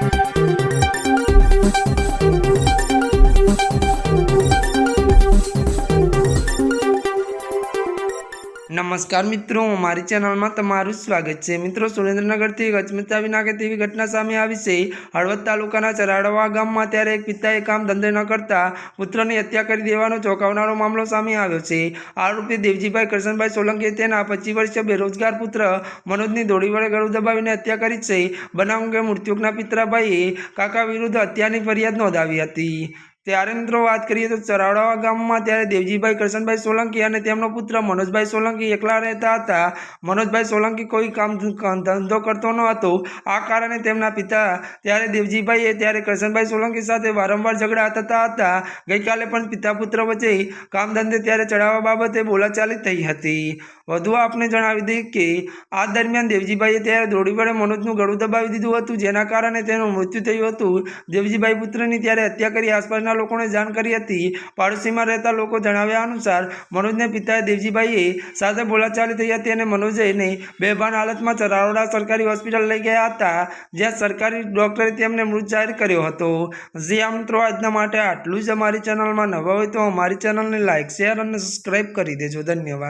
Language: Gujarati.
Thank you. નમસ્કાર મિત્રો, મારી ચેનલમાં તમારું સ્વાગત છે. મિત્રો, સુરેન્દ્રનગરથી ગચમચાવી નાખે તેવી ઘટના સામે આવી છે. હળવદ તાલુકાના ચરાડવા ગામમાં ત્યારે એક પિતાએ કામ ધંધે ન કરતા પુત્રની હત્યા કરી દેવાનો ચોંકાવનારો મામલો સામે આવ્યો છે. આરોપી દેવજીભાઈ કરશનભાઈ સોલંકીએ તેના પચીસ વર્ષીય બેરોજગાર પુત્ર મનોજની દોડી વડે ગળું દબાવીને હત્યા કરી છે. બનાવ અંગે મૃત્યુકના પિતરાભાઈએ કાકા વિરુદ્ધ હત્યાની ફરિયાદ નોંધાવી હતી. ત્યારે મિત્રો વાત કરીએ તો ચરાવડાવા ગામમાં ત્યારે દેવજીભાઈ કરશનભાઈ સોલંકી અને તેમનો પુત્ર મનોજભાઈ સોલંકી એકલા રહેતા હતા. મનોજભાઈ સોલંકી કોઈ કામ ધંધો કરતો ન હતો આ કારણે તેમના પિતા ત્યારે દેવજીભાઈએ ત્યારે કરશનભાઈ સોલંકી સાથે વારંવાર ઝઘડા થતા હતા. ગઈકાલે પણ પિતા પુત્ર વચ્ચે કામ ધંધે ત્યારે ચડાવવા બાબતે બોલાચાલી થઈ હતી. વધુ આપને જણાવી દઈએ કે આ દરમિયાન દેવજીભાઈએ ત્યારે દોડી વડે મનોજનું ગળું દબાવી દીધું હતું. જેના કારણે તેનું મૃત્યુ થયું હતું. દેવજીભાઈ પુત્રની ત્યારે હત્યા કરી આસપાસના લોકોને જાણ કરી હતી. પાડોશીમાં રહેતા લોકો જણાવ્યા અનુસાર, મનોજને પિતાએ દેવજીભાઈએ સાથે બોલાચાલી થઈ હતી અને મનોજને બેભાન હાલતમાં ચરાવડા સરકારી હોસ્પિટલ લઈ ગયા હતા, જ્યાં સરકારી ડૉક્ટરે તેમને મૃત જાહેર કર્યો હતો. જે મિત્રો, આજના માટે આટલું જ અમારી ચેનલમાં નવા હોય તો અમારી ચેનલને લાઇક શેર અને સબસ્ક્રાઈબ કરી દેજો. ધન્યવાદ.